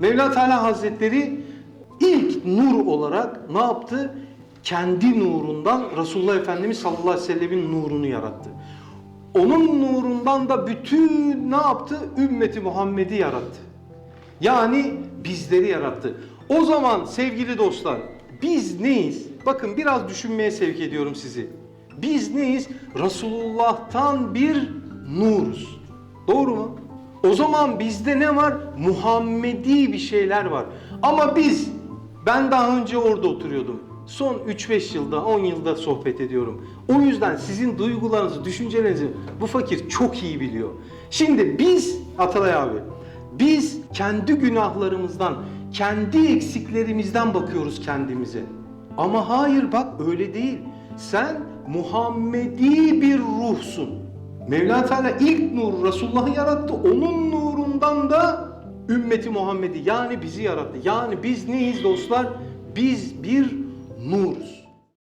Mevla Teala Hazretleri ilk nur olarak ne yaptı? Kendi nurundan Resulullah Efendimiz sallallahu aleyhi ve sellemin nurunu yarattı. Onun nurundan da bütün ne yaptı? Ümmeti Muhammed'i yarattı. Yani bizleri yarattı. O zaman sevgili dostlar biz neyiz? Bakın biraz düşünmeye sevk ediyorum sizi. Biz neyiz? Resulullah'tan bir nuruz. Doğru mu? O zaman bizde ne var? Muhammedi bir şeyler var. Ama biz, ben daha önce orada oturuyordum. Son 3-5 yılda, 10 yılda sohbet ediyorum. O yüzden sizin duygularınızı, düşüncelerinizi bu fakir çok iyi biliyor. Şimdi biz, Atalay abi, biz kendi günahlarımızdan, kendi eksiklerimizden bakıyoruz kendimize. Ama hayır bak öyle değil. Sen Muhammedi bir ruhsun. Mevla Teala ilk nur Resulullah'ı yarattı. Onun nurundan da ümmeti Muhammed'i yani bizi yarattı. Yani biz neyiz dostlar? Biz bir